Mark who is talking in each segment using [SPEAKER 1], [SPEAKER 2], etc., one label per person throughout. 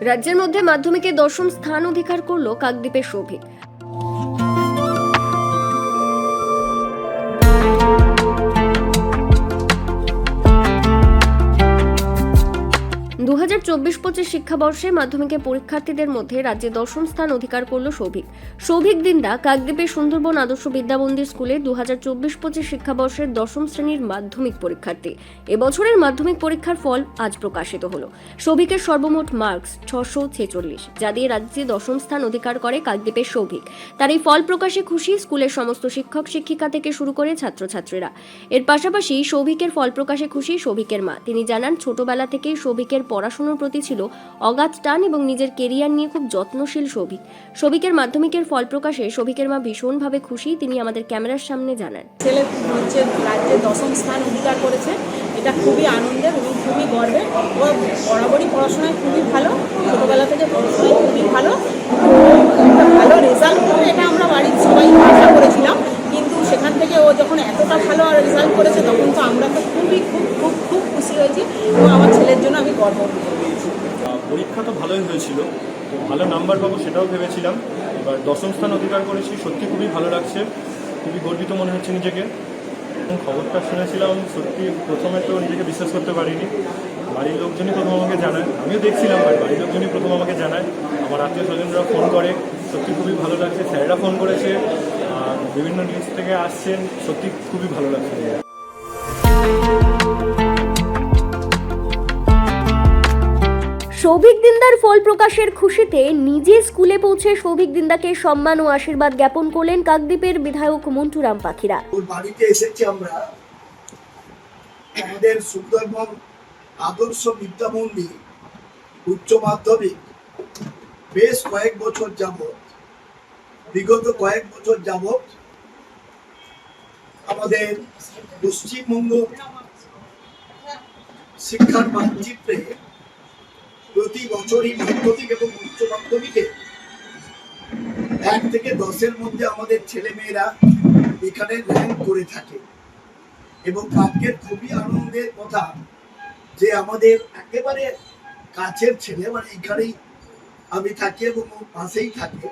[SPEAKER 1] রাজ্যের মধ্যে মাধ্যমিকে দশম স্থান অধিকার করল কাকদ্বীপের সৌভিক হাজার চব্বিশ পঁচিশ শিক্ষাবর্ষে মাধ্যমিকের পরীক্ষার্থীদের মধ্যে রাজ্যে দশম স্থান অধিকার করল সৌভিক। সৌভিক দিন্দা কাকদ্বীপের সুন্দরবন আদর্শ বিদ্যামন্দির স্কুলে দু হাজার চব্বিশ পঁচিশ শিক্ষাবর্ষের দশম শ্রেণির মাধ্যমিক পরীক্ষার্থী। এবছরের মাধ্যমিক পরীক্ষার ফল আজ প্রকাশিত হলো। সৌভিকের সর্বমোট মার্কস ছশো ছেচল্লিশ, যা দিয়ে রাজ্যে দশম স্থান অধিকার করে কাকদ্বীপের সৌভিক। তার এই ফল প্রকাশে খুশি স্কুলের সমস্ত শিক্ষক, শিক্ষিকা থেকে শুরু করে ছাত্রছাত্রীরা। এর পাশাপাশি সৌভিকের ফল প্রকাশে খুশি সৌভিকের মা। তিনি জানান, ছোটবেলা থেকেই সৌভিকের পড়াশোনার প্রতি ছিল অগাধ টান এবং নিজের কেরিয়ার নিয়ে খুব যত্নশীল সৌভিক সৌভিকের মাধ্যমিকের ফল প্রকাশে সৌভিকের মা ভীষণভাবে খুশি, তিনি আমাদের ক্যামেরার সামনে জানান।
[SPEAKER 2] ছেলে হচ্ছে রাজ্যে দশম স্থান অধিকার করেছে, এটা খুবই আনন্দের এবং খুবই গর্বের। ও বরাবরই পড়াশোনায় খুবই ভালো, ছোটোবেলা থেকে পড়াশোনায় খুবই ভালো। ভালো রেজাল্ট করে এটা আমরা বাড়ির সবাই আশা করেছিলাম, কিন্তু সেখান থেকে ও যখন এতটা ভালো রেজাল্ট করেছে, তখন তো আমরা তো খুবই, খুব খুব খুব খুশি হয়েছি। এবং আমার জন্য আমি গর্ব
[SPEAKER 3] পরীক্ষা তো ভালোই হয়েছিল। ভালো নাম্বার পাবো সেটাও ভেবেছিলাম। এবার দশম স্থান অধিকার করেছি। সত্যি খুবই ভালো লাগছে। খুবই গর্বিত মনে হচ্ছে নিজেকে। খবরটা শুনেছিলাম, সত্যি প্রথমে তো নিজেকে বিশ্বাস করতে পারিনি। বাড়ির লোকজনই প্রথম আমাকে জানায়। আমিও দেখছিলাম বাট বাড়ির লোকজনই প্রথম আমাকে জানায়। আমার আত্মীয় স্বজনরা ফোন করে। সত্যি খুবই ভালো লাগছে। স্যারেরা ফোন করেছে। আর বিভিন্ন নিউজ থেকে আসছেন। সত্যি খুবই ভালো লাগছে।
[SPEAKER 1] সৌভিক দিন্দার ফল প্রকাশের খুশিতে নিজে স্কুলে পৌঁছে সৌভিক দিন্দাকে সম্মান ও আশীর্বাদ জ্ঞাপন করলেন কাকদ্বীপের বিধায়ক মন্টুরাম পাখিরা।
[SPEAKER 4] বাড়িতে এসেছি আমরা। আমাদের সুন্দরবন আদর্শ বিদ্যা মন্দির, উচ্চ মাধ্যমিক, বেশ কয়েক বছর যাবত বিগত কয়েক বছর যাবত আমাদের পশ্চিমবঙ্গ শিক্ষার মানচিত্রে প্রতি বছরই মাধ্যমিক এবং উচ্চ মাধ্যমিকে এক থেকে দশের মধ্যে আমাদের ছেলে মেয়েরা এখানে র্যাঙ্ক করে থাকে। এবং আজকের খুবই আনন্দের কথা যে আমাদের একেবারে কাছের ছেলে মানে এখানেই আমি থাকি এবং পাশেই থাকে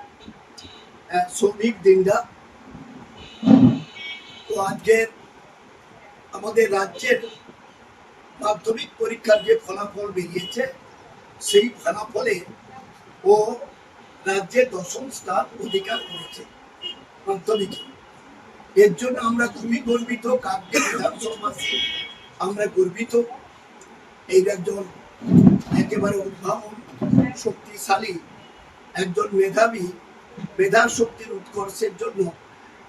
[SPEAKER 4] শ্রমিক দিনদা। তো আজকের আমাদের রাজ্যের মাধ্যমিক পরীক্ষার যে ফলাফল বেরিয়েছে সেই ফলাফলে ও রাজ্যে দশম স্থান অধিকার করেছে মাধ্যমিকে এর জন্য আমরা খুবই গর্বিত কাককে বিধানসভাবাসী আমরা গর্বিত। এই একজন একেবারে উদ্ভাবন, শক্তিশালী একজন মেধাবী, মেধার শক্তির উৎকর্ষের জন্য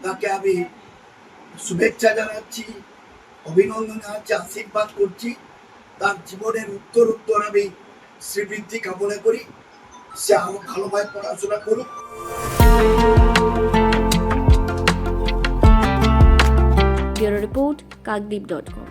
[SPEAKER 4] তাকে আমি শুভেচ্ছা জানাচ্ছি, অভিনন্দন জানাচ্ছি, আশীর্বাদ করছি। তার জীবনের উত্তর উত্তর আমি শ্রীবৃদ্ধি কামনা করি। সে আরও ভালোভাবে পড়াশোনা করুক।
[SPEAKER 1] Report Kakdwip dot com